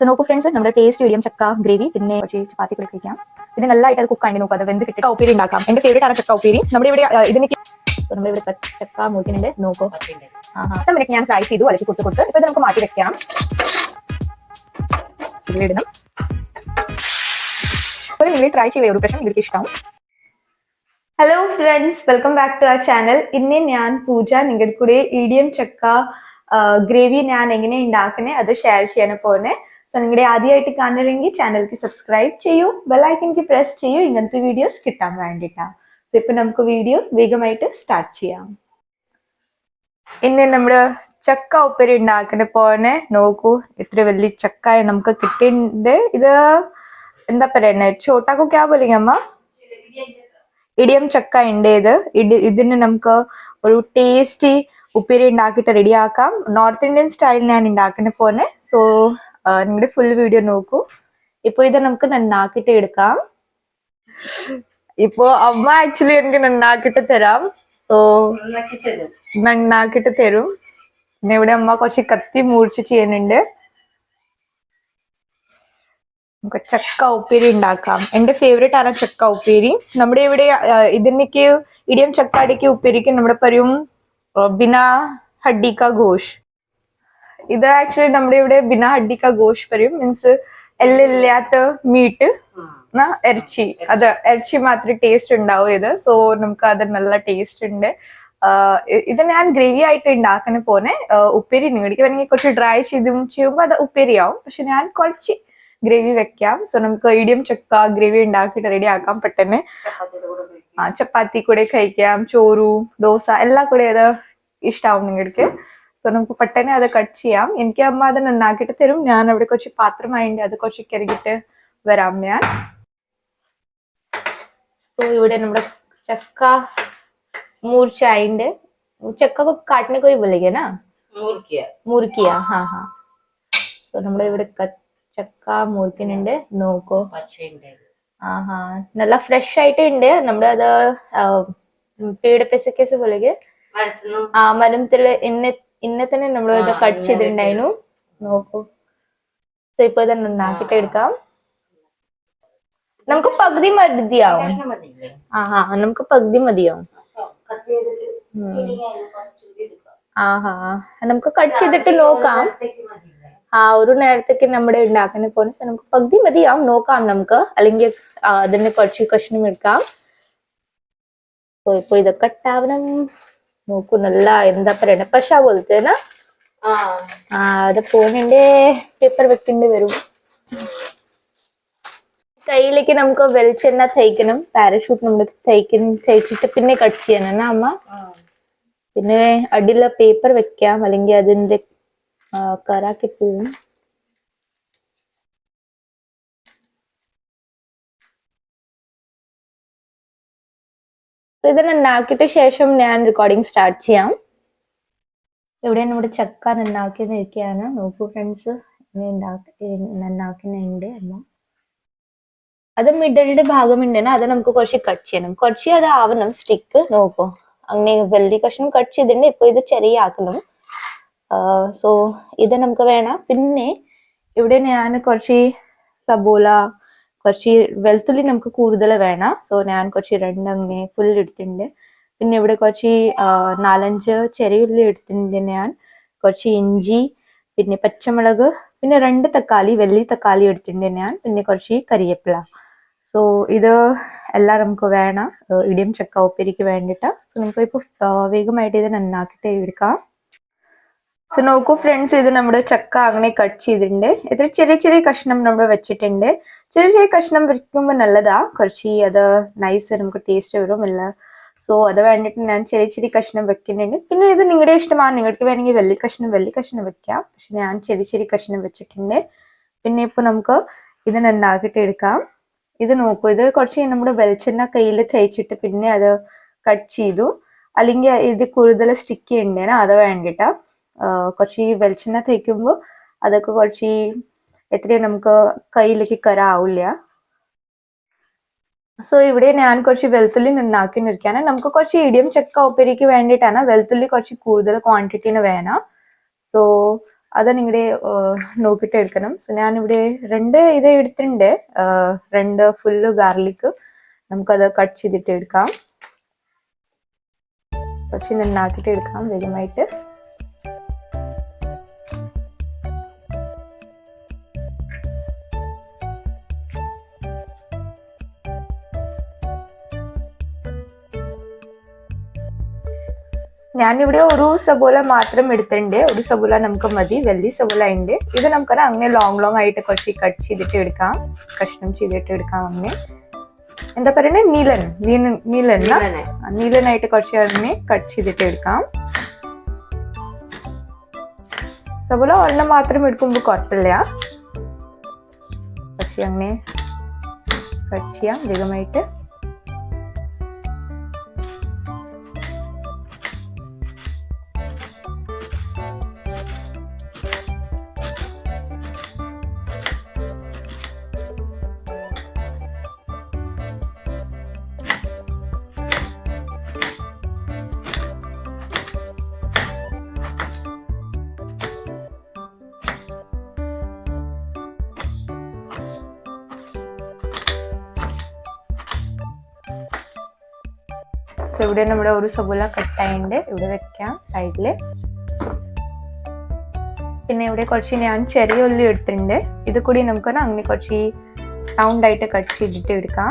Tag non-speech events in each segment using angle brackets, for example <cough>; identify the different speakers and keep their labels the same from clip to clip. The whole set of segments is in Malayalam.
Speaker 1: സോ നോക്കൂ ഫ്രണ്ട്സ് നമ്മുടെ ടേസ്റ്റ് വീഡിയം ചക്ക ഗ്രേവി പിന്നെ കുറച്ച് ചപ്പാത്തി കുളിപ്പിക്കാം പിന്നെ നല്ലതായിട്ട് അത് കുക്കാണ്ടി നോക്കുക അത് വെന്ത് കിട്ടി ഉപ്പേരി ഉണ്ടാക്കാം. എന്റെ ഫേവറേറ്റ് ആണ് ചക്ക ഉപ്പേരി. നമ്മുടെ ഇവിടെ ഇതിന് നമ്മുടെ ഇവിടെ ചക്ക മൂക്കിനുണ്ട് നോക്കൂ. ആ മിനിറ്റ് ഞാൻ ഫ്രൈ ചെയ്തു. അല്ലെങ്കിൽ കൊടുത്ത് കൊടുത്ത് ഇപ്പൊ നമുക്ക് മാറ്റി വെക്കാം. ഇടണം. നിങ്ങൾ ട്രൈ ചെയ്യുക ഒരു പ്രശ്നം ഇവർക്ക്
Speaker 2: hello friends welcome back to our channel ഇന്ന് ഞാൻ പൂജ നിങ്ങളുടെ കൂടെ ഇടിയം ചക്ക ഗ്രേവി ഞാൻ എങ്ങനെ ഉണ്ടാക്കണേ അത് ഷെയർ ചെയ്യാൻ പോന്നെ സോ നിങ്ങളുടെ ആദ്യമായിട്ട് കാണണമെങ്കിൽ ചാനലിക്ക് സബ്സ്ക്രൈബ് ചെയ്യൂ ബെല്ലൈക്കൻക്ക് പ്രസ് ചെയ്യൂ ഇങ്ങനത്തെ വീഡിയോസ് കിട്ടാൻ വേണ്ടിയിട്ടാണ് സോ ഇപ്പം നമുക്ക് വീഡിയോ വേഗമായിട്ട് സ്റ്റാർട്ട് ചെയ്യാം. ഇനി നമ്മുടെ ചക്ക ഉപ്പരി ഉണ്ടാക്കുന്ന പോലെ നോക്കൂ. ഇത്ര വലിയ ചക്ക നമുക്ക് കിട്ടിയിട്ടുണ്ട്. ഇത് എന്താ പറയുന്നത് ചോട്ടാക്കോ ക്യാ അമ്മ? ഇടിയം ചക്ക ഉണ്ട് ഇത്. ഇടി ഇതിന് നമുക്ക് ഒരു ടേസ്റ്റി ഉപ്പേരി ഉണ്ടാക്കിയിട്ട് റെഡിയാക്കാം നോർത്ത് ഇന്ത്യൻ സ്റ്റൈലിൽ ഞാൻ ഉണ്ടാക്കുന്ന പോലെ സോ നിങ്ങളുടെ ഫുൾ വീഡിയോ നോക്കൂ. ഇപ്പൊ ഇത് നമുക്ക് നന്നാക്കിയിട്ട് എടുക്കാം. ഇപ്പോ അമ്മ ആക്ച്വലി എനിക്ക് നന്നാക്കിയിട്ട് തരാം. സോ നന്നാക്കിയിട്ട് തരും. പിന്നെ ഇവിടെ അമ്മ കുറച്ച് കത്തി മൂർച്ച് ചെയ്യുന്നുണ്ട്. നമുക്ക് ചക്ക ഉപ്പേരി ഉണ്ടാക്കാം. എന്റെ ഫേവറേറ്റ് ആണ് ചക്ക ഉപ്പേരി. നമ്മുടെ ഇവിടെ ഇതിനൊക്കെ ഇടിയം ചക്കാടിക്ക് ഉപ്പേരിക്ക് നമ്മുടെ പറയും ബിന ഹഡിക്ക ഘോഷ്. ഇത് ആക്ച്വലി നമ്മുടെ ഇവിടെ ബിന അഡിക്ക ഗോഷ് പറയും മീൻസ് എല്ലില്ലാത്ത മീറ്റ് ഇറച്ചി. അത് ഇറച്ചി മാത്രമേ ടേസ്റ്റ് ഉണ്ടാവും ഇത്. സോ നമുക്ക് അത് നല്ല ടേസ്റ്റ് ഉണ്ട്. ഇത് ഞാൻ ഗ്രേവി ആയിട്ട് ഉണ്ടാക്കുന്ന ആ, ഉപ്പേരി നിങ്ങൾക്ക് വേണമെങ്കിൽ കുറച്ച് ഡ്രൈ ചെയ്തും ചെയ്യുമ്പോൾ അത് ഉപ്പേരിയാവും പക്ഷെ ഞാൻ കുറച്ച് ഗ്രേവി വെക്കാം. സോ നമുക്ക് ഇടിയം ചക്ക ഗ്രേവി ഉണ്ടാക്കിയിട്ട് റെഡി ആക്കാം പെട്ടെന്ന്. ചപ്പാത്തി കൂടെ കഴിക്കാം. ചോറു ദോശ എല്ലാം കൂടെ അത് ഇഷ്ടാവും നിങ്ങൾക്ക് ಸೊ നമുക്ക് പെട്ടെന്ന് അത് കട്ട് ചെയ്യാം. എനിക്ക് അമ്മ അത് നന്നാക്കിയിട്ട് തരും. ഞാൻ അവിടെ കുറച്ച് പാത്രമായിട്ട് അത് കുറച്ച് കരുകിട്ട് വരാം ഞാൻ. സോ ഇവിടെ നമ്മുടെ ചക്ക മൂർച്ച മൂർച്ചയുണ്ട് ചക്ക കാട്ടിനെ കോയി
Speaker 3: വിളിക്കുക
Speaker 2: മുറുക്കിയ. ഹാ ഹാ. സോ നമ്മുടെ ഇവിടെ ചക്ക മുറുക്കിനുണ്ട്. നോക്കോ.
Speaker 3: ആ
Speaker 2: ഹാ. നല്ല ഫ്രഷ് ആയിട്ട് ഉണ്ട് നമ്മുടെ അത് പീഡപ്പിസക്കേസ് പോലെ ആ മരുന്നത്തിൽ തിള ഇന്ന തന്നെ നമ്മൾ ഇത് കട്ട് ചെയ്തിട്ടുണ്ടായിരുന്നു. നോക്കൂ. So, ഇപ്പൊ ഇത് നന്നാക്കിട്ട് എടുക്കാം. നമുക്ക് പകുതി മതിയാവും.
Speaker 3: ആ മതിയില്ലേ?
Speaker 2: നമുക്ക് പകുതി മതിയാവും. ആഹാ നമുക്ക് കട്ട് ചെയ്തിട്ട് നോക്കാം. ആ ഒരു നേരത്തേക്ക് നമ്മുടെ ഉണ്ടാക്കുന്ന പോലെ നമുക്ക് പകുതി മതിയാവും. നോക്കാം നമുക്ക്. അല്ലെങ്കിൽ അതിന് കുറച്ച് കഷ്ണം എടുക്കാം. ഇപ്പൊ ഇത് കട്ടാവണം നല്ല എന്താ പറയണ? പക്ഷെ പോലത്തേന
Speaker 3: ആ.
Speaker 2: അത് പോണിന്റെ പേപ്പർ വെക്കേണ്ടി വരും. കയ്യിലേക്ക് നമുക്ക് വെളിച്ചെണ്ണ തയ്ക്കണം പാരഷൂട്ട് നമ്മൾ തയ്ക്കണം തയ്ച്ചിട്ട് പിന്നെ കട്ട് ചെയ്യണം അമ്മ. പിന്നെ അടിയിലെ പേപ്പർ വെക്കാം അല്ലെങ്കിൽ അതിന്റെ കറാക്കി പോവും. So ഇത് നന്നാക്കിയിട്ട് ശേഷം ഞാൻ റെക്കോർഡിംഗ് സ്റ്റാർട്ട് ചെയ്യാം. ഇവിടെ നമ്മുടെ ചക്ക നന്നാക്കി നിൽക്കുകയാണ് നോക്കൂ ഫ്രണ്ട്സ് നന്നാക്കുന്നുണ്ട് എല്ലാം അത് മിഡലിന്റെ ഉണ്ടെങ്കിൽ അത് നമുക്ക് കുറച്ച് കട്ട് ചെയ്യണം. കുറച്ച് അത് ആവണം സ്റ്റിക്ക് നോക്കൂ. അങ്ങനെ വലിയ കഷ്ണം കട്ട് ചെയ്തിട്ടുണ്ട്. ഇപ്പൊ ഇത് ചെറിയ ആക്കണം. സോ ഇത് നമുക്ക് വേണം. പിന്നെ ഇവിടെ ഞാൻ കുറച്ച് സബോള കുറച്ച് വെളുത്തുള്ളി നമുക്ക് കൂടുതൽ വേണം. സോ ഞാൻ കുറച്ച് രണ്ടങ്ങനെ ഫുൾ എടുത്തിട്ടുണ്ട്. പിന്നെ ഇവിടെ കുറച്ച് നാലഞ്ച് ചെറിയ ഉള്ളി എടുത്തിട്ടുണ്ട് ഞാൻ. കുറച്ച് ഇഞ്ചി പിന്നെ പച്ചമുളക് പിന്നെ രണ്ട് തക്കാളി വലിയ തക്കാളി എടുത്തിട്ടുണ്ട് ഞാൻ. പിന്നെ കുറച്ച് കരിയേപ്പില. സോ ഇത് എല്ലാം നമുക്ക് വേണം. ഇടിയും ചക്ക ഉപ്പേരിക്ക് വേണ്ടിയിട്ട്. സോ നമുക്ക് ഇപ്പോൾ വേഗമായിട്ട് ഇത് നന്നാക്കിയിട്ട് എടുക്കാം. സോ നോക്കൂ ഫ്രണ്ട്സ് ഇത് നമ്മുടെ ചക്ക അങ്ങനെ കട്ട് ചെയ്തിട്ടുണ്ട്. ഇതിൽ ചെറിയ ചെറിയ കഷ്ണം നമ്മൾ വെച്ചിട്ടുണ്ട്. ചെറിയ ചെറിയ കഷ്ണം വെക്കുമ്പോൾ നല്ലതാ. കുറച്ച് അത് നൈസ് നമുക്ക് ടേസ്റ്റ് വരും ഇല്ല സോ അത് വേണ്ടിയിട്ട് ഞാൻ ചെറിയ ചെറിയ കഷ്ണം വെക്കുന്നുണ്ട്. പിന്നെ ഇത് നിങ്ങളുടെ ഇഷ്ടമാണ്. നിങ്ങൾക്ക് വേണമെങ്കിൽ വലിയ കഷ്ണം വലിയ കഷ്ണം വെക്കാം. പക്ഷെ ഞാൻ ചെറിയ ചെറിയ കഷ്ണം വെച്ചിട്ടുണ്ട്. പിന്നെ ഇപ്പോൾ നമുക്ക് ഇത് നന്നാക്കിയിട്ട് എടുക്കാം. ഇത് നോക്കൂ ഇത് കുറച്ച് നമ്മുടെ വെളിച്ചെണ്ണ കയ്യിൽ തേച്ചിട്ട് പിന്നെ അത് കട്ട് ചെയ്തു. അല്ലെങ്കിൽ ഇത് കൂടുതൽ സ്റ്റിക്ക് ഉണ്ടേന അത് വേണ്ടിയിട്ടാ ആഹ് കുറച്ച് ഈ വെളിച്ചെണ്ണ തേക്കുമ്പോൾ അതൊക്കെ കുറച്ച് എത്രയും നമുക്ക് കയ്യിലേക്ക് കര ആവില്ല സോ ഇവിടെ ഞാൻ കുറച്ച് വെളുത്തുള്ളി ഉണ്ടാക്കി നിൽക്കാണ് നമുക്ക് കുറച്ച് ഇടിയം ചക്ക ഉപ്പേരിക്ക് വേണ്ടിയിട്ടാണ് വെളുത്തുള്ളി കുറച്ച് കൂടുതൽ ക്വാണ്ടിറ്റിന് വേണം. സോ അത് നിങ്ങളുടെ നോക്കിയിട്ട് എടുക്കണം. സോ ഞാനിവിടെ രണ്ട് ഇത് എടുത്തിട്ടുണ്ട്. രണ്ട് ഫുള്ള് ഗാർലിക്ക് നമുക്കത് കട്ട് ചെയ്തിട്ട് എടുക്കാം. കുറച്ച് നന്നാക്കിയിട്ട് എടുക്കാം വേഗമായിട്ട്. ഞാനിവിടെ ഒരു സബോല മാത്രം എടുത്തിട്ടുണ്ട്. ഒരു സബോല നമുക്ക് മതി. വലിയ സബോല ഉണ്ട്. ഇത് നമുക്ക് അങ്ങനെ ലോങ് ലോങ് ആയിട്ട് കുറച്ച് കട്ട് ചെയ്തിട്ട് എടുക്കാം. കഷ്ണം ചെയ്തിട്ട് എടുക്കാം അങ്ങനെ. എന്താ പറയണേ? നീലൻ. നീലൻ നീലൻ നീലനായിട്ട് കുറച്ച് അങ്ങനെ കട്ട് ചെയ്തിട്ട് എടുക്കാം. സബോല ഒരെണ്ണം മാത്രം എടുക്കുമ്പോൾ കുഴപ്പമില്ല പക്ഷെ അങ്ങനെ കട്ട് ചെയ്യാം. വേഗമായിട്ട്. ഇവിടെ നമ്മുടെ ഒരു സബോല കട്ടായുണ്ട്. ഇവിടെ വെക്കാം സൈഡിൽ പിന്നെ ഇവിടെ കുറച്ച് ഞാൻ ചെറിയ ഉള്ളി എടുത്തിട്ടുണ്ട്. ഇത് കൂടി നമുക്കൊന്ന് അങ്ങനെ കുറച്ച് റൗണ്ട് ആയിട്ട് കട്ട് ചെയ്തിട്ട് എടുക്കാം.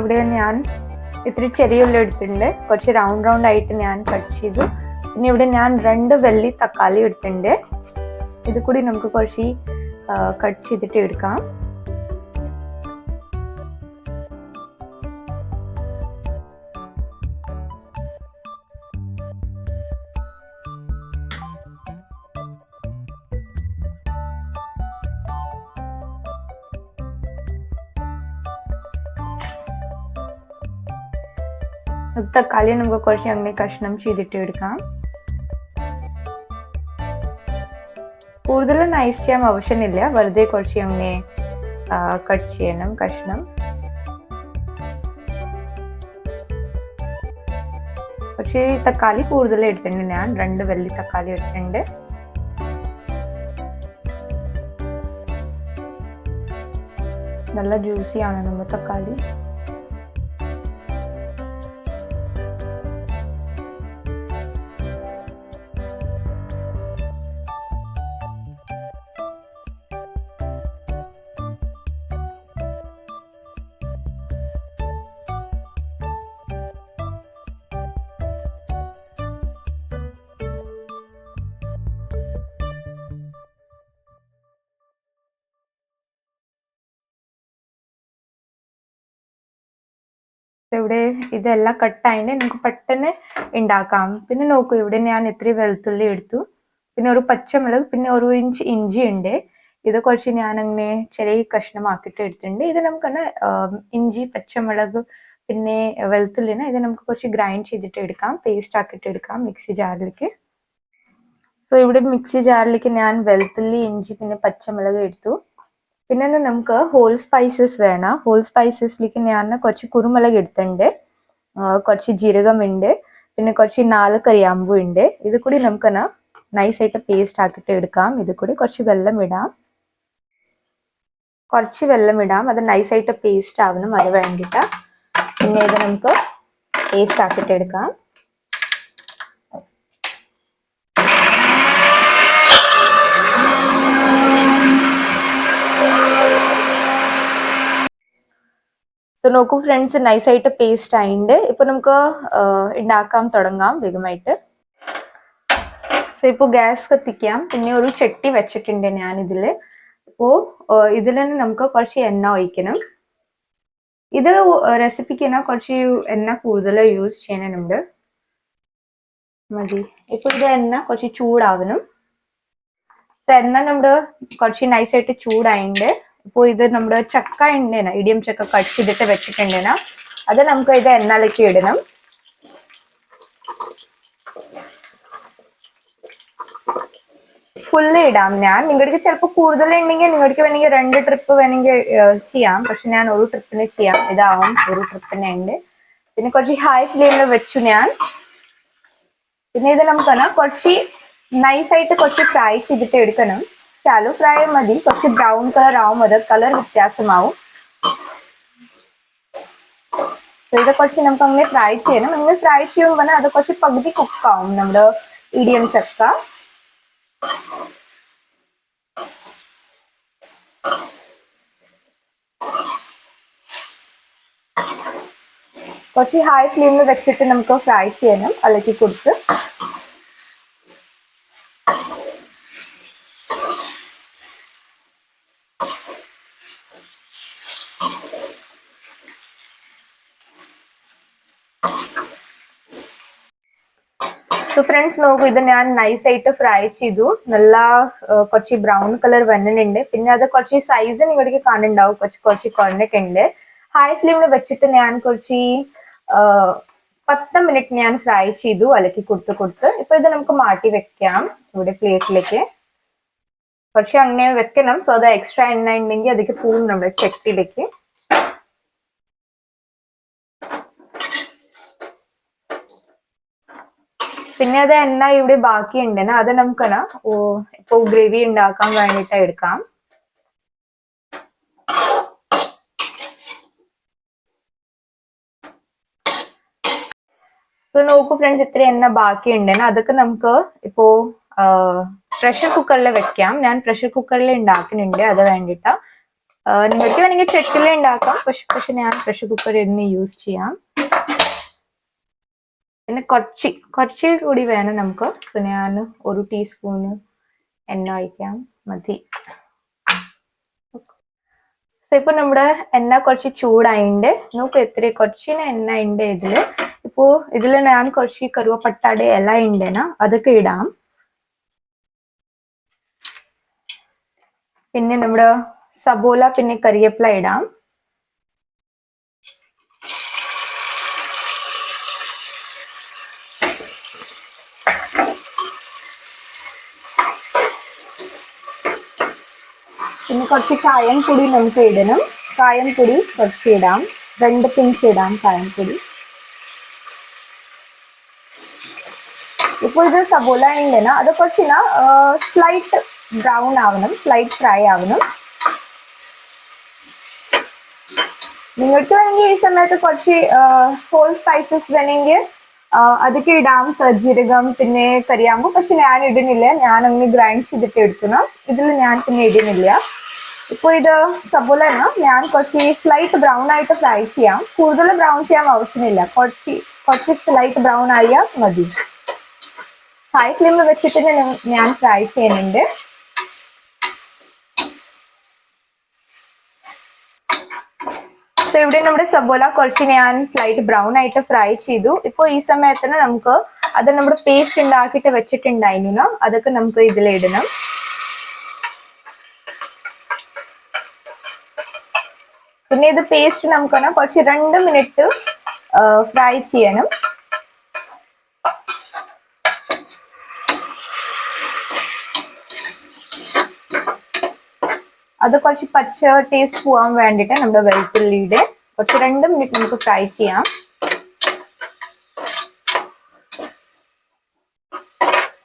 Speaker 2: ഇവിടെ ഞാൻ ഇത്തിരി ചെറിയ ഉള്ളി എടുത്തിട്ടുണ്ട്. കുറച്ച് റൗണ്ട് റൗണ്ട് ആയിട്ട് ഞാൻ കട്ട് ചെയ്തു. പിന്നെ ഇവിടെ ഞാൻ രണ്ട് വെള്ളി തക്കാളി എടുത്തിട്ടുണ്ട്. ഇത് കൂടി നമുക്ക് കുറച്ച് കട്ട് ചെയ്തിട്ട് എടുക്കാം. തക്കാളി നമുക്ക് കുറച്ച് അങ്ങനെ കഷ്ണം ചെയ്തിട്ട് എടുക്കാം കൂടുതൽ നൈസ് ചെയ്യാൻ ആവശ്യമില്ല വെറുതെ കുറച്ച് അങ്ങനെ കട്ട് ചെയ്യണം കഷ്ണം പക്ഷേ തക്കാളി കൂടുതൽ എടുത്തിട്ടുണ്ട് ഞാൻ രണ്ട് വെള്ളി തക്കാളി എടുത്തിട്ടുണ്ട് നല്ല ജ്യൂസി ആണ് നമ്മുടെ തക്കാളി ഇതെല്ലാം കട്ടായിട്ട് നമുക്ക് പെട്ടെന്ന് ഉണ്ടാക്കാം പിന്നെ നോക്കൂ ഇവിടെ ഞാൻ ഇത്ര വെളുത്തുള്ളി എടുത്തു. പിന്നെ ഒരു പച്ചമുളക് പിന്നെ ഒരു ഇഞ്ച് ഇഞ്ചി ഉണ്ട്. ഇത് കുറച്ച് ഞാൻ അങ്ങനെ ചെറിയ കഷ്ണമാക്കിട്ട് എടുത്തിട്ടുണ്ട്. ഇത് നമുക്ക് ഇഞ്ചി പച്ചമുളക് പിന്നെ വെളുത്തുള്ളിനെ ഇത് നമുക്ക് കുറച്ച് ഗ്രൈൻഡ് ചെയ്തിട്ട് എടുക്കാം. പേസ്റ്റ് ആക്കിയിട്ട് എടുക്കാം മിക്സി ജാറിലേക്ക്. സോ ഇവിടെ മിക്സി ജാറിലേക്ക് ഞാൻ വെളുത്തുള്ളി ഇഞ്ചി പിന്നെ പച്ചമുളക് എടുത്തു. പിന്നെ നമുക്ക് ഹോൾ സ്പൈസസ് വേണം. ഹോൾ സ്പൈസസിലേക്ക് ഞാൻ കുറച്ച് കുരുമുളക് എടുത്തിട്ടുണ്ട്. ആ, ജീരകം ഉണ്ട് പിന്നെ കുറച്ച് നാല് കറിയാമ്പു ഉണ്ട് ഇത് കൂടി നമുക്ക് നൈസായിട്ട് പേസ്റ്റ് ആക്കിയിട്ട് എടുക്കാം. ഇത് കൂടി കുറച്ച് വെള്ളം ഇടാം. കുറച്ച് വെള്ളം ഇടാം. അത് നൈസായിട്ട് പേസ്റ്റ് ആവണം. അത് വേണ്ടിയിട്ട്. പിന്നെ ഇത് നമുക്ക് പേസ്റ്റ് ആക്കിയിട്ട് എടുക്കാം. സോ നോക്കൂ ഫ്രണ്ട്സ് നൈസായിട്ട് പേസ്റ്റ് ആയിണ്ട്. ഇപ്പൊ നമുക്ക് ഉണ്ടാക്കാൻ തുടങ്ങാം വേഗമായിട്ട്. സോ ഇപ്പോൾ ഗ്യാസ് കത്തിക്കാം. പിന്നെ ഒരു ചട്ടി വെച്ചിട്ടുണ്ട് ഞാൻ ഇതിൽ അപ്പോ ഇതിൽ തന്നെ നമുക്ക് കുറച്ച് എണ്ണ ഒഴിക്കണം. ഇത് റെസിപ്പിക്ക് തന്നെ കുറച്ച് എണ്ണ കൂടുതൽ യൂസ് ചെയ്യാനുണ്ട്. മതി. ഇപ്പൊ ഇത് എണ്ണ കുറച്ച് ചൂടാവണം. സോ എണ്ണ നമ്മുടെ കുറച്ച് നൈസായിട്ട് ചൂടായിണ്ട്. ഇപ്പൊ ഇത് നമ്മുടെ ചക്ക ഉണ്ടേന ഇടിയം ചക്ക കട്ട് ചെയ്തിട്ട് വെച്ചിട്ടുണ്ടേന അത് നമുക്ക് ഇത് എണ്ണയിലേക്ക് ഇടണം. ഫുള്ള് ഇടാം ഞാൻ. നിങ്ങൾക്ക് ചിലപ്പോൾ കൂടുതൽ ഉണ്ടെങ്കിൽ നിങ്ങൾക്ക് വേണമെങ്കിൽ രണ്ട് ട്രിപ്പ് വേണമെങ്കിൽ ചെയ്യാം. പക്ഷെ ഞാൻ ഒരു ട്രിപ്പിന് ചെയ്യാം. ഇതാവും ഒരു ട്രിപ്പിന് ഉണ്ട് പിന്നെ കുറച്ച് ഹൈ ഫ്ലെയിമിൽ വെച്ചു ഞാൻ. പിന്നെ ഇത് നമുക്ക് കുറച്ച് നൈസായിട്ട് കുറച്ച് ഫ്രൈ ചെയ്തിട്ട് എടുക്കണം. ശാലോ ഫ്രൈ മതി. കുറച്ച് ബ്രൗൺ കളർ ആവും. അത് കളർ വ്യത്യാസമാവും. So ഇത് കുറച്ച് നമുക്ക് അങ്ങനെ ഫ്രൈ ചെയ്യണം. അങ്ങനെ ഫ്രൈ ചെയ്യുമ്പോൾ അത് കുറച്ച് പകുതി കുക്കാവും നമ്മുടെ ഇടിയം ചക്ക. കുറച്ച് ഹൈ ഫ്ലെയിമിൽ വെച്ചിട്ട് നമുക്ക് ഫ്രൈ ചെയ്യണം. ഇളക്കി കൊടുത്ത്. സോ ഫ്രണ്ട്സ് നോക്കൂ ഇത് ഞാൻ നൈസ് ആയിട്ട് ഫ്രൈ ചെയ്തു. നല്ല കുറച്ച് ബ്രൗൺ കളർ വന്നിട്ടുണ്ട്. പിന്നെ അത് കുറച്ച് സൈസ് നിങ്ങൾക്ക് കാണുന്നുണ്ടാവും. കുറച്ച് കുറച്ച് കുറഞ്ഞിട്ടുണ്ട് ഹൈ ഫ്ലെയിമിൽ വെച്ചിട്ട് ഞാൻ കുറച്ച് പത്ത് മിനിറ്റ് ഞാൻ ഫ്രൈ ചെയ്തു. അലക്കി കൊടുത്ത് കൊടുത്ത്. ഇപ്പൊ ഇത് നമുക്ക് മാറ്റി വെക്കാം ഇവിടെ പ്ലേറ്റിലേക്ക് പക്ഷെ അങ്ങനെ വെക്കണം. സോ അത് എക്സ്ട്രാ എണ്ണ ഉണ്ടെങ്കിൽ അതൊക്കെ പോകും നമ്മുടെ ചട്ടിയിലേക്ക് പിന്നെ അത് എണ്ണ ഇവിടെ ബാക്കി ഉണ്ടെന്ന് അത് നമുക്ക് ഓ ഇപ്പൊ ഗ്രേവി ഉണ്ടാക്കാൻ വേണ്ടിട്ട് എടുക്കാം. സോ നോക്കൂ ഫ്രണ്ട്സ് ഇത്ര എണ്ണ ബാക്കി ഉണ്ടെന്ന് അതൊക്കെ നമുക്ക് ഇപ്പോ പ്രഷർ കുക്കറിൽ വെക്കാം. ഞാൻ പ്രഷർ കുക്കറിൽ ഉണ്ടാക്കുന്നുണ്ട്. അത് വേണ്ടിട്ട് നിങ്ങൾക്ക് വേണമെങ്കിൽ ചെട്ടിൽ ഉണ്ടാക്കാം. പക്ഷെ പക്ഷെ ഞാൻ പ്രഷർ കുക്കർ ഇന്ന് യൂസ് ചെയ്യാം. പിന്നെ കുറച്ച് കുറച്ച് കൂടി വേണം നമുക്ക്. ഞാൻ ഒരു ടീസ്പൂണ് എണ്ണ ഒഴിക്കാം. മതി. ഇപ്പൊ നമ്മുടെ എണ്ണ കുറച്ച് ചൂടായിണ്ട്. നമുക്ക് എത്ര കുറച്ചിന് എണ്ണ ഉണ്ട് ഇതിൽ. ഇപ്പോ ഇതിൽ ഞാൻ കുറച്ച് കറുവപ്പട്ടാടെ ഇല ഉണ്ടേന അതൊക്കെ ഇടാം. പിന്നെ നമ്മുടെ സബോല പിന്നെ കറിവേപ്പില ഇടാം. പിന്നെ കുറച്ച് കായം പൊടി നമുക്ക് ഇടണം. കായം പൊടി കുറച്ച് ഇടാം. രണ്ട് പിഞ്ച് ഇടാം കായം പൊടി. ഇപ്പൊ ഇത് സബോല ഉണ്ടെന്ന അത് കുറച്ച് സ്ലൈറ്റ് ബ്രൗൺ ആവണം. സ്ലൈറ്റ് ഫ്രൈ ആവണം. നിങ്ങൾക്ക് വേണമെങ്കിൽ ഈ സമയത്ത് കുറച്ച് ഹോൾ സ്പൈസസ് വേണമെങ്കിൽ അതൊക്കെ ഇടാം സജീരകം പിന്നെ കരിയാമ്പു. പക്ഷെ ഞാൻ ഇടുന്നില്ല. ഞാൻ അങ്ങനെ ഗ്രൈൻഡ് ചെയ്തിട്ട് എടുക്കണം. ഇതിൽ ഞാൻ പിന്നെ ഇടുന്നില്ല. ഇപ്പൊ ഇത് സബോല ഞാൻ കുറച്ച് സ്ലൈറ്റ് ബ്രൗൺ ആയിട്ട് ഫ്രൈ ചെയ്യാം. കൂടുതൽ ബ്രൗൺ ചെയ്യാൻ ആവശ്യമില്ല. കുറച്ച് കുറച്ച് സ്ലൈറ്റ് ബ്രൗൺ ആയാൽ മതി. ഹൈ ഫ്ലെയിമിൽ വെച്ചിട്ട് ഞാൻ ഫ്രൈ ചെയ്യുന്നുണ്ട്. സോ ഇവിടെ നമ്മുടെ സബോല കുറച്ച് ഞാൻ സ്ലൈറ്റ് ബ്രൗൺ ആയിട്ട് ഫ്രൈ ചെയ്തു. ഇപ്പോൾ ഈ സമയത്തിന് നമുക്ക് അത് നമ്മുടെ പേസ്റ്റ് ഉണ്ടാക്കിയിട്ട് വെച്ചിട്ടുണ്ടായിരുന്നു. അതൊക്കെ നമുക്ക് ഇതിലിടണം പിന്നെ ഇത് പേസ്റ്റ് നമുക്ക് കുറച്ച് രണ്ട് മിനിറ്റ് ഫ്രൈ ചെയ്യണം. അത് കുറച്ച് പച്ച ടേസ്റ്റ് പോകാൻ വേണ്ടിയിട്ട് നമ്മുടെ വെളുത്തുള്ളിയുടെ കുറച്ച് രണ്ട് മിനിറ്റ് നമുക്ക് ഫ്രൈ ചെയ്യാം.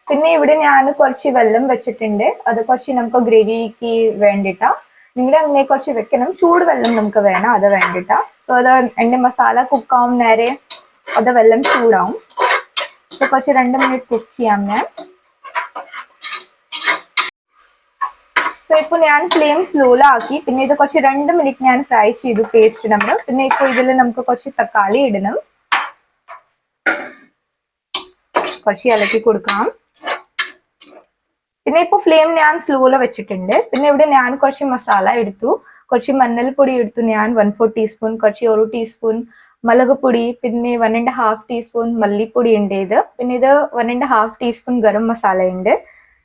Speaker 2: പിന്നെ ഇവിടെ ഞാൻ കുറച്ച് വെള്ളം വെച്ചിട്ടുണ്ട്. അത് കുറച്ച് നമുക്ക് ഗ്രേവിക്ക് വേണ്ടിയിട്ടാ. നിങ്ങളുടെ അങ്ങനെ കുറച്ച് വെക്കണം. ചൂട് വെള്ളം നമുക്ക് വേണം അത് വേണ്ടിട്ടാ സോ അത് എന്റെ മസാല കുക്കാവും നേരെ അത് വെള്ളം ചൂടാവും. കുറച്ച് രണ്ട് മിനിറ്റ് കുക്ക് ചെയ്യാം ഞാൻ. സോ ഇപ്പൊ ഞാൻ ഫ്ലെയിം സ്ലോലാക്കി പിന്നെ ഇത് കുറച്ച് രണ്ട് മിനിറ്റ് ഞാൻ ഫ്രൈ ചെയ്തു പേസ്റ്റ് നമ്മൾ പിന്നെ ഇപ്പൊ ഇതിൽ നമുക്ക് കുറച്ച് തക്കാളി ഇടണം. കുറച്ച് ഇളക്കി കൊടുക്കാം. പിന്നെ ഇപ്പൊ ഫ്ലെയിം ഞാൻ സ്ലോല വെച്ചിട്ടുണ്ട്. പിന്നെ ഇവിടെ ഞാൻ കുറച്ച് മസാല എടുത്തു. കുറച്ച് മഞ്ഞൾപ്പൊടി എടുത്തു ഞാൻ. വൺ ഫോർ ടീസ്പൂൺ കുറച്ച് ഒരു ടീസ്പൂൺ മുളക് പൊടി പിന്നെ വൺ ആൻഡ് ഹാഫ് ടീസ്പൂൺ മല്ലിപ്പൊടി ഉണ്ട് ഇത്. പിന്നെ ഇത് one and half teaspoon garam masala ഉണ്ട്.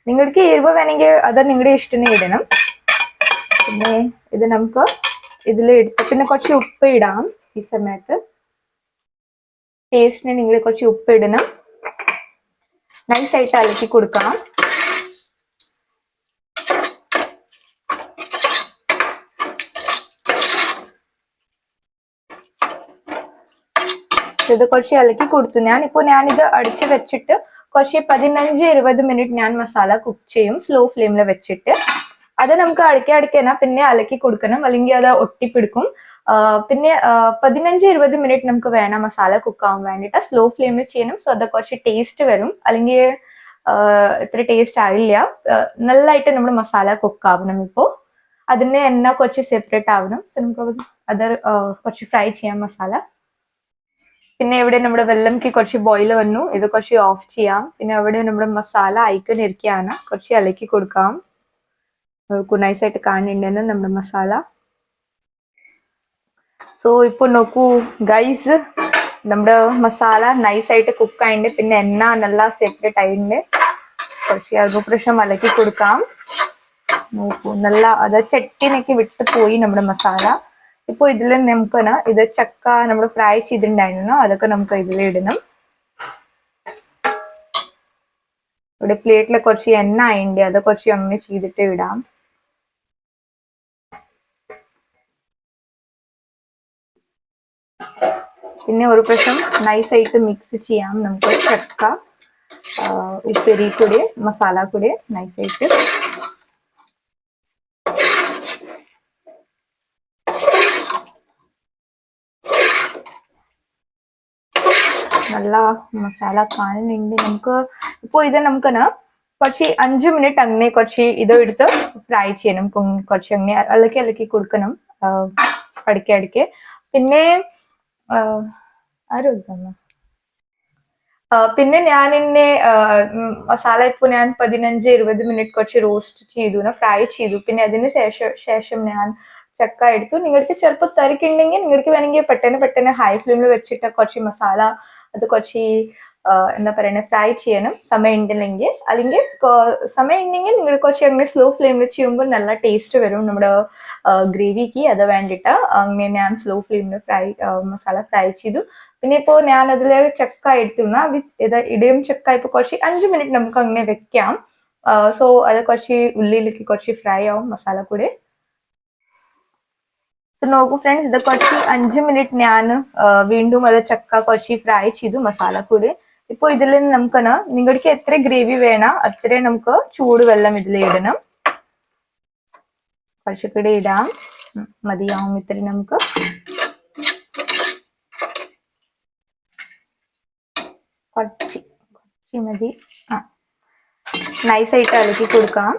Speaker 2: നിങ്ങൾക്ക് എരിവ് വേണമെങ്കിൽ അത് നിങ്ങളുടെ ഇഷ്ടത്തിന് ഇടണം. പിന്നെ ഇത് നമുക്ക് ഇതിൽ എടുത്ത് പിന്നെ കുറച്ച് ഉപ്പ് ഇടാം ഈ സമയത്ത്. ടേസ്റ്റിന് നിങ്ങൾ കുറച്ച് ഉപ്പ് ഇടണം. നൈസായിട്ട് അലക്കി കൊടുക്കണം. ഇത് കുറച്ച് ഇളക്കി കൊടുത്തു. ഞാൻ ഇപ്പോൾ ഞാനിത് അടിച്ച് വെച്ചിട്ട് കുറച്ച് പതിനഞ്ച് ഇരുപത് മിനിറ്റ് ഞാൻ മസാല കുക്ക് ചെയ്യും സ്ലോ ഫ്ലെയിമിൽ വെച്ചിട്ട്. അത് നമുക്ക് അടക്കി അടക്കന പിന്നെ അലക്കി കൊടുക്കണം അല്ലെങ്കിൽ അത് ഒട്ടിപ്പിടിക്കും. പിന്നെ പതിനഞ്ച് ഇരുപത് മിനിറ്റ് നമുക്ക് വേണം മസാല കുക്ക് ആവാൻ വേണ്ടിയിട്ട്. സ്ലോ ഫ്ലെയിമിൽ ചെയ്യണം സോ അത് കുറച്ച് ടേസ്റ്റ് വരും. അല്ലെങ്കിൽ ഇത്ര ടേസ്റ്റ് ആയില്ല. നല്ലതായിട്ട് നമ്മൾ മസാല കുക്ക് ആവണം ഇപ്പോൾ അതിന് എണ്ണ കുറച്ച് സെപ്പറേറ്റ് ആവണം. സോ നമുക്ക് അത് കുറച്ച് ഫ്രൈ ചെയ്യാം മസാല. പിന്നെ ഇവിടെ നമ്മുടെ വെള്ളംക്ക് കുറച്ച് ബോയിൽ വന്നു. ഇത് കുറച്ച് ഓഫ് ചെയ്യാം. പിന്നെ അവിടെ നമ്മുടെ മസാല അയക്കൊന്നിരിക്കുകയാണ് കുറച്ച് ഇളക്കി കൊടുക്കാം. കുനൈസായിട്ട് കാണുന്നുണ്ടെന്ന് നമ്മുടെ മസാല സോ ഇപ്പോൾ നോക്കൂ ഗൈസ് നമ്മുടെ മസാല നൈസായിട്ട് കുക്ക് ആയിട്ടുണ്ട് പിന്നെ എണ്ണ നല്ല സെപ്പറേറ്റ് ആയിട്ട് കുറച്ച് അല്പപ്രശ്നം ഇളക്കി കൊടുക്കാം. നോക്കൂ നല്ല അത് ചട്ടിനൊക്കെ വിട്ട് പോയി നമ്മുടെ മസാല ഇപ്പൊ ഇതിൽ നമുക്ക് ഇത് ചക്ക നമ്മൾ ഫ്രൈ ചെയ്തിട്ടുണ്ടായിരുന്നു അതൊക്കെ നമുക്ക് ഇതിൽ ഇടണം. ഇവിടെ പ്ലേറ്റിൽ കുറച്ച് എണ്ണ ആയിണ്ട് അത് കുറച്ച് അങ്ങനെ ചെയ്തിട്ട് ഇടാം. പിന്നെ ഒരു പ്രാവശ്യം നൈസായിട്ട് മിക്സ് ചെയ്യാം. നമുക്ക് ചക്ക ഉപ്പേരി കൂടി മസാല കൂടി നൈസായിട്ട് നല്ല മസാല കാണുന്നുണ്ട് നമുക്ക് ഇപ്പോൾ ഇത് നമുക്ക് കുറച്ച് അഞ്ച് മിനിറ്റ് അങ്ങനെ കുറച്ച് ഇത് എടുത്ത് ഫ്രൈ ചെയ്യണം. കുറച്ച് അങ്ങനെ ഇളക്കി ഇളക്കി കൊടുക്കണം. അടുക്കി അടുക്കി. പിന്നെ ആരും പിന്നെ ഞാൻ എന്നെ മസാല ഇപ്പോൾ ഞാൻ പതിനഞ്ച് ഇരുപത് മിനിറ്റ് കുറച്ച് റോസ്റ്റ് ചെയ്തു. ഫ്രൈ ചെയ്തു. പിന്നെ അതിന് ശേഷം ശേഷം ഞാൻ ചക്ക എടുത്തു. നിങ്ങൾക്ക് ചിലപ്പോൾ തിരക്കുണ്ടെങ്കിൽ നിങ്ങൾക്ക് വേണമെങ്കിൽ പെട്ടെന്ന് പെട്ടെന്ന് ഹൈ ഫ്ലെയിമിൽ വെച്ചിട്ട് കുറച്ച് മസാല അത് കുറച്ച് എന്താ പറയുന്നത് ഫ്രൈ ചെയ്യണം. സമയം ഉണ്ടെങ്കിൽ. അല്ലെങ്കിൽ സമയം ഉണ്ടെങ്കിൽ നിങ്ങൾ കുറച്ച് അങ്ങനെ സ്ലോ ഫ്ലെയിമിൽ ചെയ്യുമ്പോൾ നല്ല ടേസ്റ്റ് വരും നമ്മുടെ ഗ്രേവിക്ക് അത് വേണ്ടിയിട്ട് അങ്ങനെ ഞാൻ സ്ലോ ഫ്ലെയിമിൽ ഫ്രൈ മസാല ഫ്രൈ ചെയ്തു. പിന്നെ ഇപ്പോൾ ഞാൻ അതിൽ ചക്ക എടുത്തുന്ന ഇടയും ചക്ക ഇപ്പോൾ കുറച്ച് അഞ്ച് മിനിറ്റ് നമുക്ക് അങ്ങനെ വെക്കാം. സോ അത് കുറച്ച് ഉള്ളിലേക്ക് കുറച്ച് ഫ്രൈ ആവും മസാല കൂടെ. So, നോക്കൂ ഫ്രണ്ട്സ് ഇത് കുറച്ച് അഞ്ച് മിനിറ്റ് ഞാൻ വീണ്ടും അത് ചക്ക കുറച്ച് ഫ്രൈ ചെയ്തു മസാല കൂടി. ഇപ്പൊ ഇതിൽ നമുക്ക് നിങ്ങൾക്ക് എത്ര ഗ്രേവി വേണം അത്രയും നമുക്ക് ചൂട് വെള്ളം ഇതിൽ ഇടണം. കുറച്ചുകൂടി ഇടാം. മതിയാവും ഇത്ര നമുക്ക്. കുറച്ച് കുറച്ച് മതി. ആ നൈസായിട്ട് ഇളക്കി കൊടുക്കാം.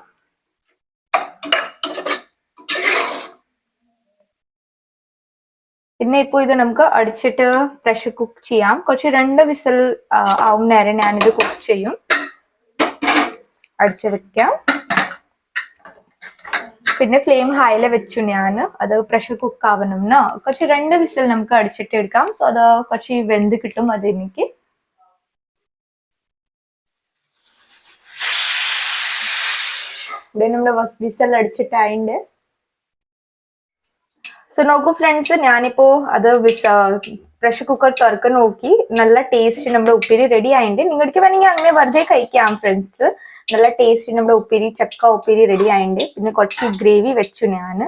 Speaker 2: പിന്നെ ഇപ്പോൾ ഇത് നമുക്ക് അടിച്ചിട്ട് പ്രഷർ കുക്ക് ചെയ്യാം. കുറച്ച് രണ്ട് വിസൽ ആവും നേരം ഞാനിത് കുക്ക് ചെയ്യും. അടിച്ചു വെക്കാം പിന്നെ ഫ്ലെയിം ഹൈല വെച്ചു ഞാൻ അത് പ്രഷർ കുക്ക് ആവണം എന്നാ കുറച്ച് രണ്ട് വിസൽ നമുക്ക് അടിച്ചിട്ട് എടുക്കാം. സോ അത് കുറച്ച് വെന്ത് കിട്ടും അത് എനിക്ക്. നമ്മുടെ വിസൽ അടിച്ചിട്ടായിണ്ട്. സോ നോക്കൂ ഫ്രണ്ട്സ് ഞാനിപ്പോ അത് പ്രഷർ കുക്കർ തുറക്ക് നോക്കി. നല്ല ടേസ്റ്റ് നമ്മുടെ ഉപ്പേരി റെഡി ആയിട്ടുണ്ട് നിങ്ങൾക്ക് വേണമെങ്കിൽ അങ്ങനെ വെറുതെ കഴിക്കാം ഫ്രണ്ട്സ് നല്ല ടേസ്റ്റ് നമ്മുടെ ഉപ്പേരി ചക്ക ഉപ്പേരി റെഡി ആയിട്ടുണ്ട് പിന്നെ കുറച്ച് ഗ്രേവി വെച്ചു ഞാൻ.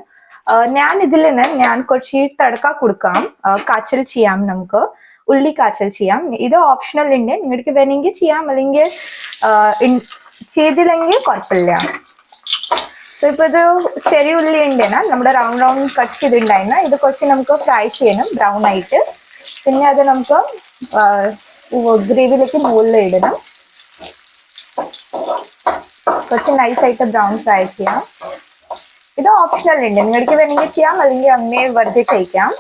Speaker 2: ഞാൻ ഇതിൽ നിന്ന് ഞാൻ കുറച്ച് തടക്ക കൊടുക്കാം. കാച്ചൽ ചെയ്യാം നമുക്ക്. ഉള്ളി കാച്ചൽ ചെയ്യാം. ഇത് ഓപ്ഷണൽ ഉണ്ട് നിങ്ങൾക്ക് വേണമെങ്കിൽ ചെയ്യാം. അല്ലെങ്കിൽ ചെയ്തില്ലെങ്കിൽ കുഴപ്പമില്ല. ഇപ്പൊ ഇത് ചെറിയ ഉള്ളി ഉണ്ടേന നമ്മുടെ റൗണ്ട് റൗണ്ട് കട്ട് ചെയ്തിട്ടുണ്ടായിരുന്ന. ഇത് കുറച്ച് നമുക്ക് ഫ്രൈ ചെയ്യണം. ബ്രൗൺ ആയിട്ട്. പിന്നെ അത് നമുക്ക് ഗ്രേവിയിലേക്ക് മുകളിൽ ഇടണം. കുറച്ച് നൈസ് ആയിട്ട് ബ്രൗൺ ഫ്രൈ ചെയ്യാം ഇത് ഓപ്ഷണൽ ഉണ്ട്. നിങ്ങൾക്ക് വേണമെങ്കിൽ ചെയ്യാം. അല്ലെങ്കിൽ അങ്ങനെ വെറുതെ കഴിക്കാം.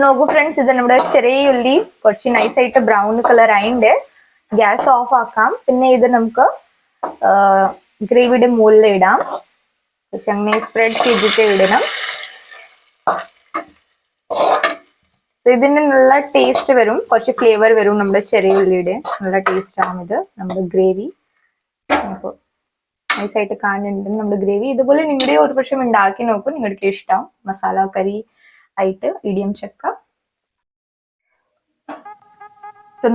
Speaker 2: നോക്കൂ ഫ്രണ്ട്സ് ഇത് നമ്മുടെ ചെറിയ ഉള്ളി കുറച്ച് നൈസ് ആയിട്ട് ബ്രൗൺ കളർ ആയിണ്ട്. ഗ്യാസ് ഓഫ് ആക്കാം. പിന്നെ ഇത് നമുക്ക് ഗ്രേവിയുടെ മുകളിൽ ഇടാം. അങ്ങനെ സ്പ്രെഡ് ചെയ്തിട്ട് ഇടണം. ഇതിനുള്ള ടേസ്റ്റ് വരും. കുറച്ച് ഫ്ലേവർ വരും നമ്മുടെ ചെറിയ ഉള്ളിയുടെ. നല്ല ടേസ്റ്റ് ആണ് ഇത് നമ്മുടെ ഗ്രേവി അപ്പോൾ നൈസായിട്ട് കാണുന്നുണ്ട് നമ്മുടെ ഗ്രേവി ഇതുപോലെ നിങ്ങളുടെ ഒരു പക്ഷം ഉണ്ടാക്കി നോക്കും. നിങ്ങൾക്ക് ഇഷ്ടം മസാല കറി ആയിട്ട് ഇടിയം ചക്ക.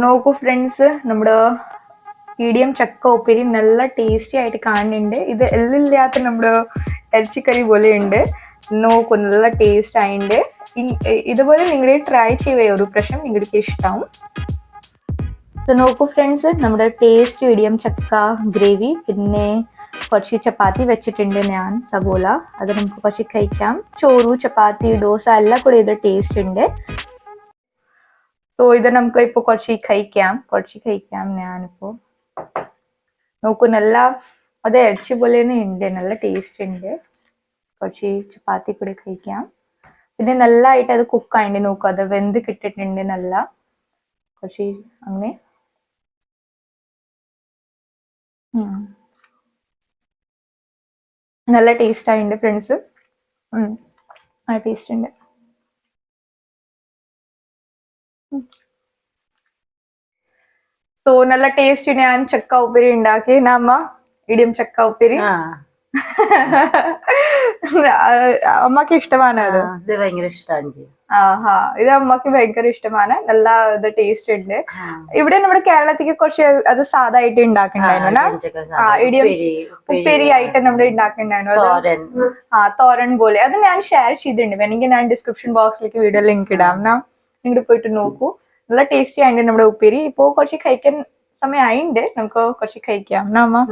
Speaker 2: നോക്കൂ ഫ്രണ്ട്സ് നമ്മുടെ ഇടിയം ചക്ക ഉപ്പേരി നല്ല ടേസ്റ്റി ആയിട്ട് കാണുന്നുണ്ട്. ഇത് എല്ലില്ലാത്ത നമ്മുടെ ഇറച്ചിക്കറി പോലെ ഉണ്ട് നോക്കൂ നല്ല ടേസ്റ്റ് ആയിണ്ട്. ഇതുപോലെ നിങ്ങൾ ട്രൈ ചെയ്യുക ഒരു പ്രശ്നം നിങ്ങൾക്ക് ഇഷ്ടം സോ നോക്കൂ ഫ്രണ്ട്സ് നമ്മുടെ ടേസ്റ്റ് ഇടിയം ചക്ക ഗ്രേവി പിന്നെ കുറച്ച് ചപ്പാത്തി വെച്ചിട്ടുണ്ട് ഞാൻ സബോള അത് നമുക്ക് കുറച്ച് കഴിക്കാം. ചോറു ചപ്പാത്തി ദോശ എല്ലാം കൂടി ഇത് ടേസ്റ്റ് ഉണ്ട്. സോ ഇത് നമുക്ക് ഇപ്പൊ കുറച്ച് കഴിക്കാം. കുറച്ച് കഴിക്കാം ഞാനിപ്പോ. നോക്കൂ നല്ല അത് ഇറച്ചി പോലെ തന്നെ ഉണ്ട്. നല്ല ടേസ്റ്റ് ഉണ്ട്. കുറച്ച് ചപ്പാത്തി കൂടി കഴിക്കാം. പിന്നെ നല്ലതായിട്ട് അത് കുക്കായിട്ട് നോക്കൂ അത് വെന്ത് കിട്ടിയിട്ടുണ്ട് നല്ല. കുറച്ച് അങ്ങനെ. നല്ല ടേസ്റ്റ് ആയിട്ടുണ്ട് ഫ്രണ്ട്സ് ആ ടേസ്റ്റ് ഉണ്ട്. സോ നല്ല ടേസ്റ്റ് ഞാൻ ചക്ക ഉപ്പേരി ഉണ്ടാക്കി. നമ്മ ഇടിയും ചക്ക ഉപ്പേരി. <laughs> അമ്മയ്ക്ക് ഇഷ്ടമാണ് അത്.
Speaker 3: ഇത് ഭയങ്കര ഇഷ്ടമാണ്
Speaker 2: ആഹാ ഇത് അമ്മയ്ക്ക് ഭയങ്കര ഇഷ്ടമാണ്. നല്ല ഇത് ടേസ്റ്റ് ഉണ്ട്. ഇവിടെ നമ്മുടെ കേരളത്തിക്ക് കുറച്ച് അത് സാധായിട്ട് ഇടിയം- ഉപ്പേരി ആയിട്ട് നമ്മൾ ഉണ്ടാക്കണ്ടായിരുന്നു.
Speaker 3: തോരൻ.
Speaker 2: ആ തോരൻ പോലെ. അത് ഞാൻ ഷെയർ ചെയ്തിട്ടുണ്ട്. വേണമെങ്കിൽ ഞാൻ ഡിസ്ക്രിപ്ഷൻ ബോക്സിലേക്ക് വീഡിയോ ലിങ്ക് ഇടാം. നിങ്ങൾ പോയിട്ട് നോക്കൂ. നല്ല ടേസ്റ്റി ആയിട്ട് നമ്മുടെ ഉപ്പേരി. ഇപ്പൊ കുറച്ച് കഴിക്കാൻ സമയമായിണ്ട്. നമുക്ക് കുറച്ച് കഴിക്കാം. നമ്മ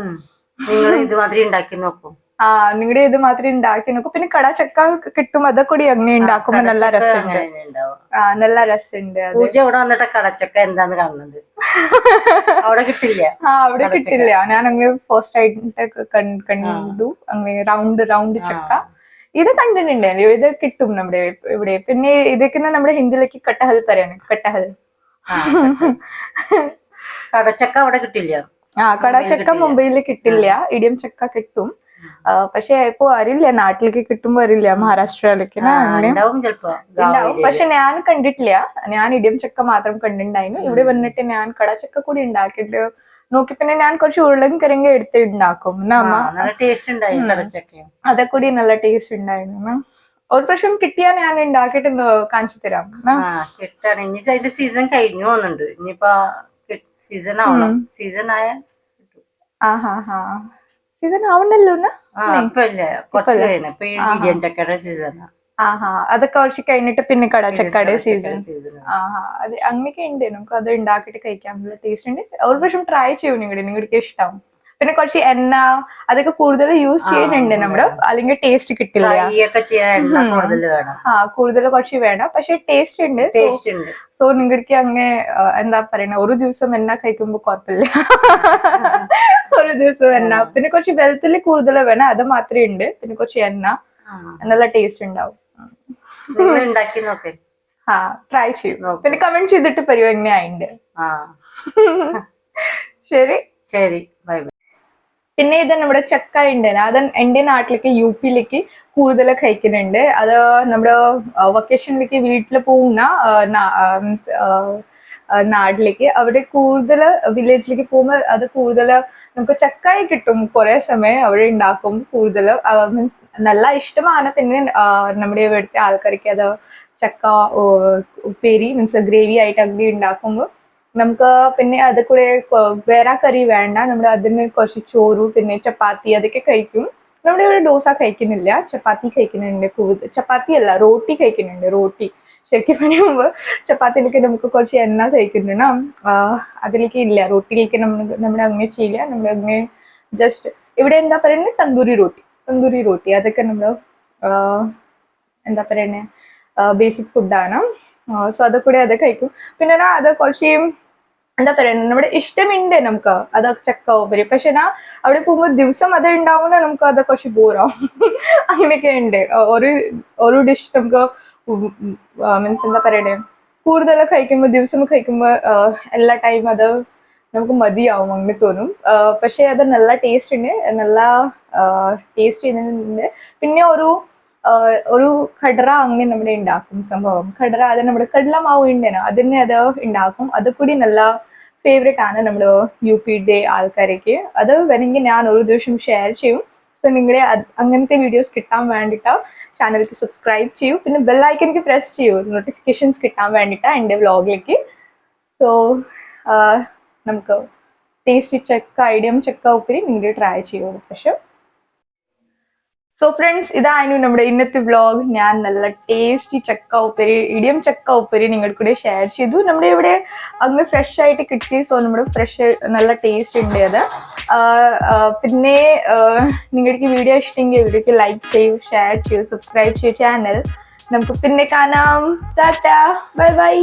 Speaker 3: നിങ്ങൾ ഇത് മാതിരി ഉണ്ടാക്കി നോക്കും.
Speaker 2: ആ നിങ്ങളുടെ ഇത് മാത്രമേ ഉണ്ടാക്കി നോക്കും. പിന്നെ കട ചക്ക കിട്ടും അതൊക്കെ കൂടി അങ്ങനെ ഉണ്ടാക്കുമ്പോ നല്ല
Speaker 3: രസം
Speaker 2: രസമുണ്ട്. ആ നല്ല രസമുണ്ട്
Speaker 3: പൂജ അവിടെ വന്നിട്ട് കടച്ചക്ക എന്താന്ന് കാണുന്നത്? അവിടെ കിട്ടില്ല.
Speaker 2: ആ അവിടെ കിട്ടില്ല. ഞാൻ അങ്ങനെ ഫസ്റ്റ് ആയിട്ട് കണ്ടു. അങ്ങനെ റൗണ്ട് റൗണ്ട് ചക്ക. ഇത് കണ്ടിട്ടുണ്ടല്ലോ ഇത് കിട്ടും നമ്മുടെ ഇവിടെ. പിന്നെ ഇതൊക്കെ നമ്മുടെ ഹിന്ദിയിലേക്ക് കട്ടഹൽ പറയാണ് കട്ടഹൽ.
Speaker 3: കടച്ചക്ക അവിടെ കിട്ടില്ല.
Speaker 2: ആ കടാച്ചക്ക മുംബൈയിൽ കിട്ടില്ല. ഇടിയം ചക്ക കിട്ടും. പക്ഷെ ഇപ്പൊ അറിയില്ല. നാട്ടിലേക്ക് കിട്ടുമ്പോ അറിയില്ല. മഹാരാഷ്ട്രയിലേക്ക്.
Speaker 3: ഉണ്ടാവും
Speaker 2: പക്ഷെ ഞാൻ കണ്ടിട്ടില്ല. ഞാൻ ഇടിയം ചക്ക മാത്രം കണ്ടിട്ടുണ്ടായിരുന്നു ഇവിടെ വന്നിട്ട് ഞാൻ കടാച്ചക്ക കൂടി ഉണ്ടാക്കിയിട്ട് നോക്കി പിന്നെ ഞാൻ കുറച്ച് ഉരുളൻ കിഴങ്ങ് എടുത്ത് ഉണ്ടാക്കും അതെ കൂടി നല്ല ടേസ്റ്റ് ഉണ്ടായിരുന്നു ഒരു പ്രാവശ്യം കിട്ടിയാ ഞാൻ ഉണ്ടാക്കിയിട്ട് ഒന്ന് കാണിച്ചു തരാം
Speaker 3: കിട്ടാണ്. ഇനി അതിന്റെ സീസൺ കഴിഞ്ഞു പോകുന്നുണ്ട് ഇനിയിപ്പോ സീസൺ ആവണം സീസൺ ആയ
Speaker 2: സീസൺ ആവണല്ലോ
Speaker 3: ചക്കയുടെ സീസണാ.
Speaker 2: അതൊക്കെ കുറച്ച് കഴിഞ്ഞിട്ട് പിന്നെ കടച്ചക്കയുടെ ചക്കട
Speaker 3: സീസൺ.
Speaker 2: അത് അങ്ങനെയൊക്കെ ഉണ്ട്. നമുക്ക് അത് ഉണ്ടാക്കിയിട്ട് കഴിക്കാൻ ടേസ്റ്റ് ഉണ്ട്. ഒരു പ്രാവശ്യം ട്രൈ ചെയ്യൂ നിങ്ങളുടെ. നിങ്ങൾക്ക് ഇഷ്ടം പിന്നെ കുറച്ച് എണ്ണ അതൊക്കെ കൂടുതൽ യൂസ് ചെയ്യുന്നുണ്ട് നമ്മൾ അല്ലെങ്കിൽ ടേസ്റ്റ് കിട്ടില്ല. ആ കൂടുതൽ കുറച്ച് വേണം. പക്ഷെ ടേസ്റ്റ് ഉണ്ട്.
Speaker 3: ടേസ്റ്റ് ഉണ്ട്.
Speaker 2: സോ നിങ്ങൾക്ക് അങ്ങനെ എന്താ പറയണ ഒരു ദിവസം എണ്ണ കഴിക്കുമ്പോ കുഴപ്പമില്ല. <laughs> ഒരു ദിവസം എണ്ണ. പിന്നെ കുറച്ച് വെള്ളത്തിൽ കൂടുതൽ വേണം. അത് മാത്രമേ ഉണ്ട്. പിന്നെ കുറച്ച് എണ്ണ. നല്ല ടേസ്റ്റ് ഉണ്ടാവും.
Speaker 3: ഉണ്ടാക്കി നോക്കേ.
Speaker 2: ആ ട്രൈ ചെയ്യും. പിന്നെ കമന്റ് ചെയ്തിട്ട് പറയൂ എങ്ങനെയായിണ്ട് <laughs> ശരി.
Speaker 3: ശരി. ബൈ ബൈ
Speaker 2: പിന്നെ ഇത് നമ്മുടെ ചക്ക ഉണ്ട് അത് എന്റെ നാട്ടിലേക്ക് യു പിയിലേക്ക് കൂടുതൽ കഴിക്കുന്നുണ്ട് അത് നമ്മുടെ വൊക്കേഷനിലേക്ക് വീട്ടിൽ പോകുന്ന നാട്ടിലേക്ക്. അവിടെ കൂടുതൽ വില്ലേജിലേക്ക് പോകുമ്പോൾ അത് കൂടുതൽ നമുക്ക് ചക്കായി കിട്ടും കുറെ സമയം അവിടെ ഉണ്ടാക്കും കൂടുതൽ മീൻസ് നല്ല ഇഷ്ടമാണ്. പിന്നെ നമ്മുടെ ഇവിടുത്തെ ആൾക്കാർക്ക് അത് ചക്ക ഉപ്പേരി മീൻസ് ഗ്രേവി ആയിട്ട് അങ്ങനെ ഉണ്ടാക്കുമ്പോൾ നമുക്ക് പിന്നെ അത് കൂടെ വേറെ കറി വേണ്ട. നമ്മൾ അതിന് കുറച്ച് ചോറ് പിന്നെ ചപ്പാത്തി അതൊക്കെ കഴിക്കും. നമ്മുടെ ഇവിടെ ഡോസ കഴിക്കുന്നില്ല. ചപ്പാത്തി കഴിക്കുന്നുണ്ട്. കൂടുതൽ ചപ്പാത്തി അല്ല റോട്ടി കഴിക്കുന്നുണ്ട് റോട്ടി. ശരിക്കും പറയുമ്പോൾ ചപ്പാത്തിയിലേക്ക് നമുക്ക് കുറച്ച് എണ്ണ കഴിക്കുന്നുണ്ട് അതിലേക്ക് ഇല്ല റോട്ടിയിലേക്ക് നമ്മൾ നമ്മുടെ അങ്ങനെ ചെയ്യില്ല. നമ്മൾ അങ്ങനെ ജസ്റ്റ് ഇവിടെ എന്താ പറയുന്നത് തന്തൂരി റോട്ടി. തന്തൂരി റോട്ടി. അതൊക്കെ നമ്മൾ എന്താ പറയുന്നത് ബേസിക് ഫുഡാണ് സോ അതൊക്കെ അത് കഴിക്കും. പിന്നെ അത് കുറച്ച് എന്താ പറയുക നമ്മുടെ ഇഷ്ടമുണ്ട് നമുക്ക് അതൊക്കെ ചക്ക ഉപരി. പക്ഷെ എന്നാ അവിടെ പോകുമ്പോൾ ദിവസം അത് ഉണ്ടാവുന്ന നമുക്ക് അതൊക്കെ കുറച്ച് ബോറാവും. <laughs> അങ്ങനെയൊക്കെ ഉണ്ട് ഒരു ഒരു ഡിഷ് നമുക്ക് മീൻസ് എന്താ പറയണേ കൂടുതൽ കഴിക്കുമ്പോൾ ദിവസം കഴിക്കുമ്പോൾ എല്ലാ ടൈം അത് നമുക്ക് മതിയാവും അങ്ങനെ തോന്നും. പക്ഷേ അത് നല്ല ടേസ്റ്റ് ഉണ്ട് നല്ല ടേസ്റ്റ് ചെയ്യുന്നുണ്ട് പിന്നെ ഒരു ഒരു ഖഡറ അങ്ങനെ നമ്മുടെ ഉണ്ടാക്കും സംഭവം. ഖഡറ അത് നമ്മുടെ കടല മാവ് ഉണ്ടേനോ അതിനെ അത് ഉണ്ടാക്കും അത് കൂടി നല്ല ഫേവറേറ്റ് ആണ് നമ്മുടെ യു ഡേ ആൾക്കാരേക്ക്. അത് വേണമെങ്കിൽ ഞാൻ ഒരു ദിവസം ഷെയർ ചെയ്യും. സോ നിങ്ങളെ അങ്ങനത്തെ വീഡിയോസ് കിട്ടാൻ വേണ്ടിയിട്ട് ചാനലിലേക്ക് സബ്സ്ക്രൈബ് ചെയ്യൂ. പിന്നെ ബെല്ലൈക്കനിക്ക് പ്രസ് ചെയ്യൂ. നോട്ടിഫിക്കേഷൻസ് കിട്ടാൻ വേണ്ടിയിട്ട് എന്റെ വ്ളോഗിലേക്ക് സോ നമുക്ക് ടേസ്റ്റ് ചക്ക ഐഡിയം ചക്ക ഉപ്പരി നിങ്ങൾ ട്രൈ ചെയ്യൂ. പക്ഷെ സോ ഫ്രണ്ട്സ് ഇതായിരുന്നു നമ്മുടെ ഇന്നത്തെ വ്ളോഗ് ഞാൻ നല്ല ടേസ്റ്റി ചക്ക ഉപ്പരി ഇടിയം ചക്ക ഉപ്പരി നിങ്ങളുടെ കൂടെ ഷെയർ ചെയ്തു. നമ്മുടെ ഇവിടെ അങ്ങ് ഫ്രഷ് ആയിട്ട് കിട്ടി. സോ നമ്മുടെ ഫ്രഷ് നല്ല ടേസ്റ്റ് ഉണ്ട് അത്. പിന്നെ നിങ്ങൾക്ക് വീഡിയോ ഇഷ്ടമെങ്കിൽ വീഡിയോക്ക് ലൈക്ക് ചെയ്യൂ ഷെയർ ചെയ്യൂ സബ്സ്ക്രൈബ് ചെയ്യൂ ചാനൽ നമുക്ക് പിന്നെ കാണാം. Tata bye bye